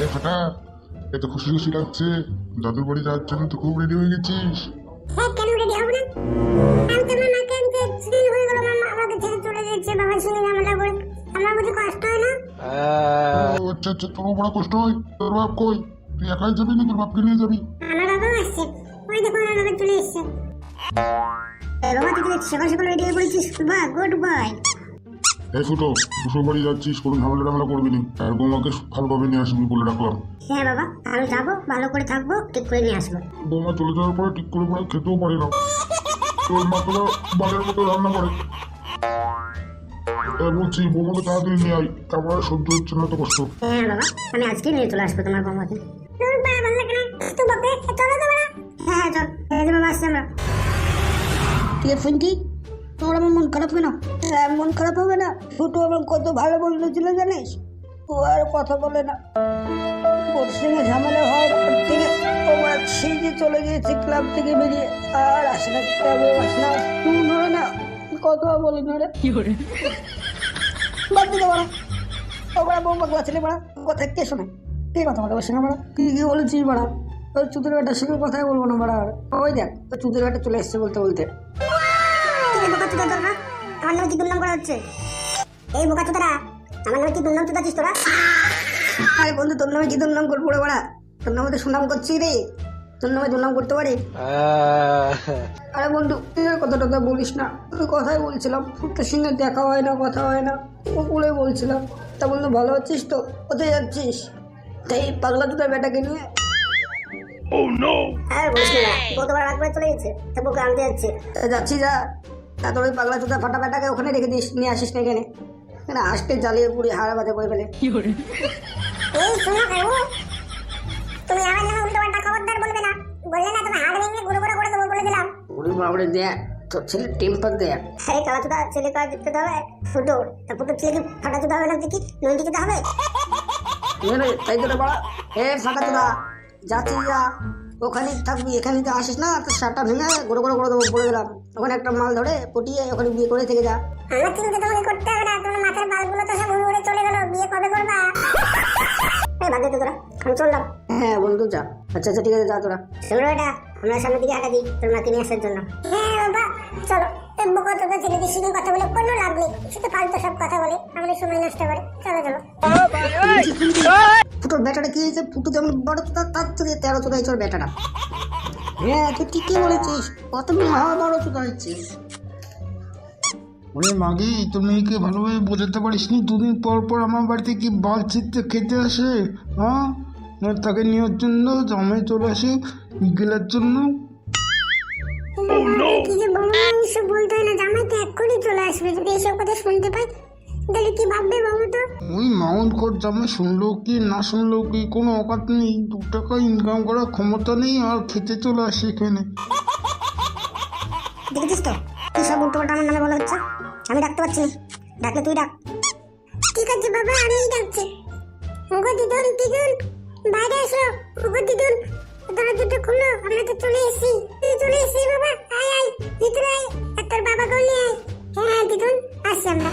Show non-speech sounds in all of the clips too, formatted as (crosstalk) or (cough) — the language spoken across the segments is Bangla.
রে ফাটা এত খুশি খুশি লাগছে। দাদুর বাড়ি যাওয়ার জন্য তো খুব রেডি হয়ে গেছিস। হ্যাঁ কেন রেডি হব না? আমি তো মামাকে আনতে দিন হয়ে গেল মামা আমাকে ছেড়ে চলে যাচ্ছে বাবার সঙ্গে ঝামেলা করে। আমার বুঝি কষ্ট হয় না? আচ্ছা আচ্ছা বড় কষ্ট হয়? তোর বাপ কই? তুই একাই যাবি না তোর বাপকে নিয়ে যাবি? আমার বাবাও আসছে। ওই দেখো আমার বাবা চলে এসছে। বাবা তুই সকাল সকাল রেডি হয়ে পড়েছিস? বাহ গুড বয় এই ফুটো দুশো বাড়ি যাচ্ছিস কোনো ঝামেলা টামেলা করবি না? আর বৌমাকে ভালোভাবে নিয়ে আসবি বলে রাখলাম হ্যাঁ বাবা আমি যাব ভালো করে থাকব ঠিক করে নিয়ে আসব। বৌমা চলে যাওয়ার পরে ঠিক করে পরে খেতেও পারে না। তোর মা তো বাড়ির মতো রান্না করে। তাই বলছি বৌমাকে তাড়াতাড়ি নিয়ে আয় তারপরে সহ্য হচ্ছে না তো কষ্ট। হ্যাঁ বাবা আমি আজকে নিয়ে চলে আসব তোমার বৌমাকে। বাবা তুই চলো তো বাবা। হ্যাঁ হ্যাঁ চল। বাবা আসছে আমরা। কে ফিনকি? তোর আমার মন খারাপ কেন হ্যাঁ মন খারাপ হবে না। ফুটু আমার কত ভালো বলেছিল জানিস? ও আর কথা বলে না। ওর সঙ্গে ঝামেলা হওয়ার পর থেকে ও সেই যে চলে গিয়েছে ক্লাব থেকে বেরিয়ে আর আসে না ক্লাবে আসে না। তুই ধরে না। কথা বলে না রে। কি করে বাদ দিতে পারো ও বড়া বউ বাগলা ছেলে বড়া? কথা কে শোনে? কে কথা বলে? ওর সঙ্গে বড়া। কি কি বলেছিস বড়া? ওই চুতুর বেটার সঙ্গে কথাই বলব না বড়া ওই দেখ ওই চুতুর বেটা চলে এসছে বলতে বলতে। তুই বোকা চুদা তোরা আমার নামে কি দুর্নাম করা হচ্ছে? এই বোকা চুদারা আমার নামে কি দুর্নাম চুদাচ্ছিস তোরা? আরে বন্ধু তোর নামে কি দুর্নাম করব রে বাড়া? তোর নামে তো সুনাম করছি রে। তোর নামে দুর্নাম করতে পারি? আরে বন্ধু কথা টথা বলিস না। তুই কথাই বলছিলাম তোর সঙ্গে দেখা হয় না কথা হয় না। ও বলে বলছিলাম। তা বন্ধু ভালো আছিস তো? কোথায় যাচ্ছিস? তাই পাগলা দুটার বেটাকে নিয়ে। হ্যাঁ বলিস না গতবার রাত করে চলে গেছে? তা বুকে আনতে যাচ্ছে। যাচ্ছি যা। তারপর ওই পাগলা চোদা ফাটা বেটাকে ওখানে রেখে দিস নিয়ে আসিস না এখানে। এখানে আসতে জ্বালিয়ে পুরি হাড়া বাজে করে ফেলে। এই শোনো কাকু তুমি আমার নামে উল্টো পাল্টা খবরদার বলবে না। বললে না তুমি হাড় ভেঙে গুঁড়ো গুঁড়ো করে দেবো বলে দিলাম। ওরে বাবরে দেখ তোর ছেলে টেম্পার দেখ আরে কালা চুদা ছেলে কাজ হবে? ফুটো তা ফুটো ছেলে কি ফাটা চুদা হবে না দেখি? চুদা হবে? তাই তো বাড়া এ ফাটা তোরা যাচ্ছি যা ওখানে থাকবি এখানে তো আসিস না তোর শার্টটা ভেঙে গোড়ো গোড়ো করে দেবো বলে দিলাম ওখানে একটা মাল ধরে পটিয়ে ওখানে বিয়ে করে থেকে যা আমার চিন্তা তোমাকে করতে হবে না তোমার মাথার বালগুলো তো সব উড়ে চলে গেল বিয়ে কবে করবা এই বাদ দে তো তোরা আমি চললাম হ্যাঁ বন্ধু যা আচ্ছা আচ্ছা ঠিক আছে যা তোরা চলো এটা আমরা সামনের দিকে হাঁটা দিই তোর মাকে নিয়ে আসার জন্য হ্যাঁ বাবা চলো এই বোকা তোদের ছেলেদের সঙ্গে কথা বলে কোনো লাভ নেই শুধু ফালতু সব কথা বলে আমাদের সময় নষ্ট করে চলো চলো ফুটোর ব্যাটাটা কি হয়েছে? ফুটো যেমন বড় তার তার থেকে তেরো চোদ্দ হয়েছে ওর ব্যাটাটা হ্যাঁ তুই ঠিকই বলেছিস। কত মহা বড় চোদ্দ হচ্ছে ওরে মাগি তুমি কি ভালোভাবে বোঝাতে পারিসনি? দুদিন পর পর আমার বাড়িতে কি বাল ছিটতে খেতে আসে? হ্যাঁ? তাকে নেওয়ার জন্য জামাই চলে আসে গেলার জন্য। এইসব বলতে হয় না। জামাই তো এক্ষুনি চলে আসবে। যদি এইসব কথা শুনতে পাই তাহলে কি ভাববে বাবু তো ওই মাউন্ট কোট জামাই শুনলো কি না শুনলো কি কোনো অকাত নেই। দু টাকা ইনকাম করার ক্ষমতা নেই আর খেতে চলে আসে এখানে। দেখেছিস তো? কি সব উল্টো পাল্টা আমার নামে বলা হচ্ছে? আমি ডাকতে পারছি না। ডাকলে তুই ডাক। ঠিক আছে বাবা? আমি ডাকছি। ওগো দিদুন দিদুন বাইরে এসো। ওগো দিদুন দরজাটা খুলো আমরা তো চলে এসেছি। তুই চলে এসেছি বাবা? আয় আয় ভিতরে আয়। আর তোর বাবাকেও নিয়ে আয়। হ্যাঁ দিদুন আসছি আমরা।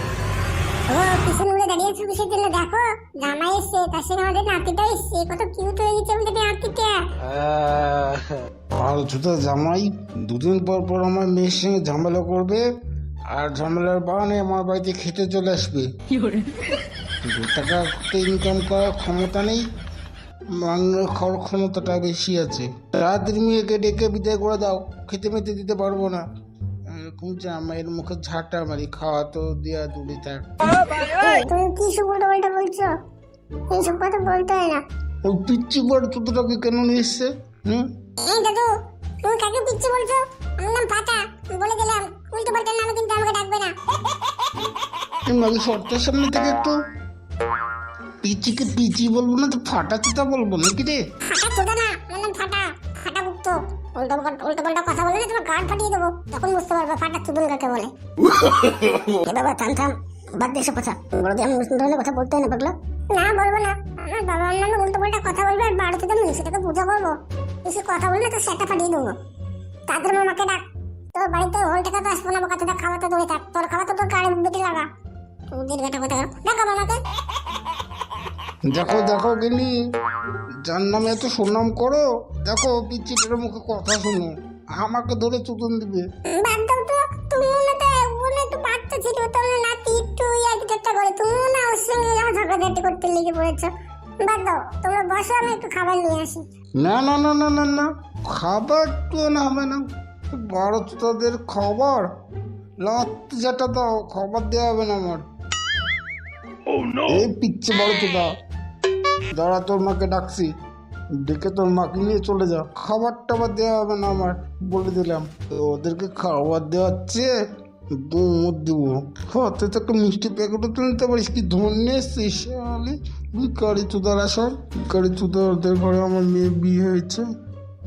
ও পিছনে উড়ে দাঁড়িয়ে আছো কিসের জন্য? দেখো জামাই এসছে তার সঙ্গে আমাদের নাতিটা এসছে। কত কিউট হয়ে গেছে আমাদের নাতিটা। আর জুতা জামাই দুদিন পর পর আমার মেয়ের সঙ্গে ঝামেলা করবে আর ঝামেলার বাহানে আমার বাড়িতে খেতে চলে আসবে। দু টাকা ইনকাম করার ক্ষমতা নেই মাংস খাওয়ার ক্ষমতাটা বেশি আছে। রাত্রি মেয়েকে ডেকে বিদায় করে দাও খেতে মেতে দিতে পারব না। এরকম জামাইয়ের মুখে ঝাঁটা মারি খাওয়া তো দেওয়া দূরে থাক তুমি কি সব উল্টো পাল্টা বলছো এইসব কথা বলতে হয় না। ওই পিচ্ছি বড় তোটাকে কেন নিয়ে এসছে? হুম? এই দাদু তুমি কাকে পিচ্ছি বলছো? আমার নাম ফাটা। বলে দিলাম উল্টো পাল্টা নামে কিন্তু আমাকে ডাকবে না। এই মাঝে শর্তের সামনে থেকে একটু পিচিকে পিচি বলব না তো ফাটা চিতা বলব নাকি রে? ফাটা চোদা না আমার নাম ফাটা। ফাটা গুপ্ত উল্টো উল্টো পাল্টা কথা বলে না তোমার গান ফাটিয়ে দেবো। তখন বুঝতে পারবে ফাটা চুদন কাকে বলে। (laughs) এ বাবা থাম থাম বাদ এসব কথা। বড় আমি মুসলিম ধরনের কথা বলতে না পাগলা। না বলব না। আমার বাবা নামে উল্টো পাল্টা কথা বলবে আর বাড়িতে তো সেটাকে পূজা করব। বেশি কথা বললে তো সেটা ফাটিয়ে দেবো। তাদের মামাকে ডাক। তোর বাড়িতে হোল টাকা তো আসব না বোকা তোদের খাওয়া তো দূরে থাক। তোর খাওয়া তো তোর কারে বেটে লাগা। তোদের ঘাটা কথা ডাক মামাকে দেখো দেখো গিনি যার নামে এত সুনাম করো দেখো পিচ্ছিটার মুখে কথা শুনো আমাকে ধরে চুতন দিবে। বাদ দাও তো না তো মনে একটু বাচ্চা ছিল তোমরা নাতি একটু ইয়ার্কি ঠাট্টা করে তুমিও না ওর সঙ্গে আমার ঝগড়াঝাটি করতে লেগে পড়েছো। বাদ দাও তোমরা বসো আমি একটু খাবার নিয়ে আসি। না না না না না না খাবার তো না হবে না বড় তোদের খবর লাত যেটা দাও খবর দেওয়া হবে না আমার। এই পিচ্ছে বড় তোদা। দাঁড়া তোর মাকে ডাকছি, ডেকে তোর মাকে নিয়ে চলে যা। খাবার টাবার দেওয়া হবে না আমার, বলে দিলাম। তো ওদেরকে খাবার দেওয়ার চেয়ে দুধ দেবো। হাতে তো একটা মিষ্টি প্যাকেটও তুলে নিতে পারিস কি? ধন্য এসছিস শালি ভিকারি চুদারা সব ভিকারি চুদারদের ঘরে আমার মেয়ে বিয়ে হয়েছে।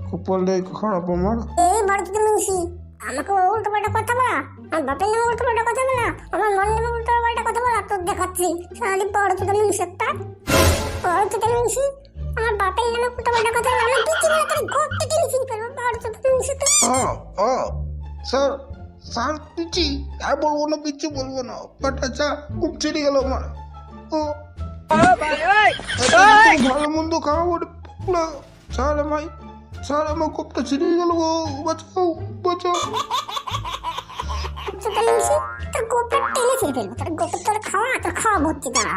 কপালটা খারাপ আমার। এই তো আমাকে উল্টো পাল্টা কথা বলা। আমার বাপের নামে উল্টো পাল্টা কথা বলা। আমার মন নামে উল্টো তোর দেখাচ্ছি সারাদি বড় তো মিংসি একটা। বড় তো মিংসি আমার বাপের নামে উল্টো পাল্টা কথা আমার পিছিয়ে বলে তোর ঘর থেকে মিছিল করব। বড় তো মিংসি তো ও স্যার স্যার পিচি আর বলব না পিচি বলব না। বাট আচ্ছা খুব ছেড়ে গেল আমার। ও আচ্ছা, ভালো মন্দ খাওয়া পুরো স্যার আমায় স্যার আমার কোপটা ছিঁড়ে গেল গো বাঁচাও বাঁচাও। তোর গোপের টেনে ফেলে ফেলব। তোর গোপের তোর খাওয়া তোর খাওয়া ভর্তি দাঁড়া।